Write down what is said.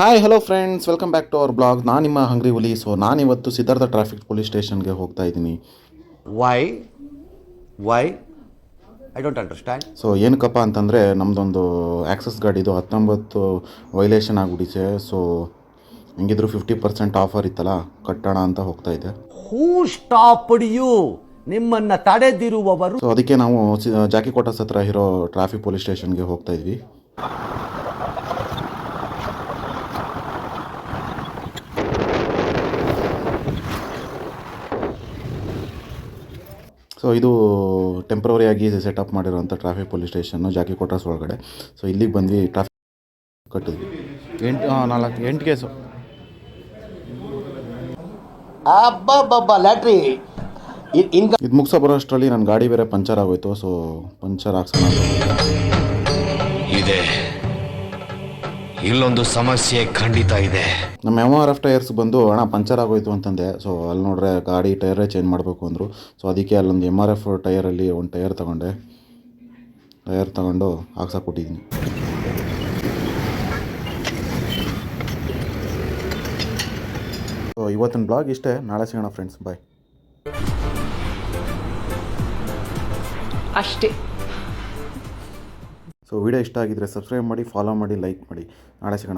Hi hello friends welcome back to our blog ನಾನು ನಿಮ್ಮ ಹಂಗ್ರಿ ಹುಲಿ ಸೊ ನಾನಿವತ್ತು ಸಿದ್ಧಾರ್ಥ ಟ್ರಾಫಿಕ್ ಪೊಲೀಸ್ ಸ್ಟೇಷನ್ಗೆ ಹೋಗ್ತಾ ಇದ್ದೀನಿ. Why why I don't understand so ಏನಕ್ಕಪ್ಪ ಅಂತಂದರೆ ನಮ್ಮದೊಂದು ಆ್ಯಕ್ಸಸ್ ಗಾಡಿದು ಹತ್ತೊಂಬತ್ತು ವೈಲೇಷನ್ ಆಗಿಬಿಟ್ಟಿದೆ. ಸೊ ಹೆಂಗಿದ್ರು ಫಿಫ್ಟಿ ಪರ್ಸೆಂಟ್ ಆಫರ್ ಇತ್ತಲ್ಲ ಕಟ್ಟೋಣ ಅಂತ ಹೋಗ್ತಾ ಇದೆ. ಹೂ ಸ್ಟಾಪ್ಡ್ ಯು ನಿಮ್ಮನ್ನ ತಡೆದಿರುವವರು? ಸೊ ಅದಕ್ಕೆ ನಾವು ಸಿ- ಜಾಕಿ ಕ್ವಾರ್ಟರ್ಸ್ ಹತ್ರ ಇರೋ ಟ್ರಾಫಿಕ್ ಪೊಲೀಸ್ ಸ್ಟೇಷನ್ಗೆ ಹೋಗ್ತಾ ಇದ್ವಿ. ಸೊ ಇದು ಟೆಂಪ್ರವರಿಯಾಗಿ ಸೆಟಪ್ ಮಾಡಿರೋಂಥ ಟ್ರಾಫಿಕ್ ಪೊಲೀಸ್ ಸ್ಟೇಷನ್ನು ಜಾಕಿ ಕ್ವಾರ್ಟರ್ಸ್ ಒಳಗಡೆ. ಸೊ ಇಲ್ಲಿಗೆ ಬಂದ್ವಿ ಟ್ರಾಫಿಕ್ ಕಟ್ಟಿದ್ವಿ. ಎಂಟು ನಾಲ್ಕು ಎಂಟು ಕೇಸು ಅಬ್ಬಬ್ಬಬ್ಬ ಲ್ಯಾಟ್ರಿ. ಇದು ಮುಗಿಸೋ ಬರೋಷ್ಟರಲ್ಲಿ ನನ್ನ ಗಾಡಿ ಬೇರೆ ಪಂಚರ್ ಆಗೋಯ್ತು ಸೊ ಪಂಚರ್ ಹಾಕ್ಸೋಣ ಇಲ್ಲೊಂದು ಸಮಸ್ಯೆ ಖಂಡಿತ ಇದೆ. ನಮ್ಮ ಎಂ ಆರ್ ಎಫ್ ಟೈರ್ಸ್ ಬಂದು ಅಣ್ಣ ಪಂಚರ್ ಆಗೋಯ್ತು ಅಂತಂದೆ. ಸೊ ಅಲ್ಲಿ ನೋಡ್ರೆ ಗಾಡಿ ಟೈರೇ ಚೇಂಜ್ ಮಾಡಬೇಕು ಅಂದರು. ಸೊ ಅದಕ್ಕೆ ಅಲ್ಲೊಂದು ಎಂ ಆರ್ ಎಫ್ ಟೈರಲ್ಲಿ ಒಂದು ಟೈರ್ ತಗೊಂಡೆ. ಟೈರ್ ತಗೊಂಡು ಹಾಕ್ಸಕ್ಕೆ ಕೊಟ್ಟಿದ್ದೀನಿ. ಸೊ ಇವತ್ತಿನ ಬ್ಲಾಗ್ ಇಷ್ಟೇ. ನಾಳೆ ಸಿಗೋಣ ಫ್ರೆಂಡ್ಸ್ ಬಾಯ್ ಅಷ್ಟೇ. ಸೊ ವಿಡಿಯೋ ಇಷ್ಟ ಆಗಿದ್ದರೆ ಸಬ್ಸ್ಕ್ರೈಬ್ ಮಾಡಿ ಫಾಲೋ ಮಾಡಿ ಲೈಕ್ ಮಾಡಿ. ನಾಳೆ ಸಿಗೋಣ.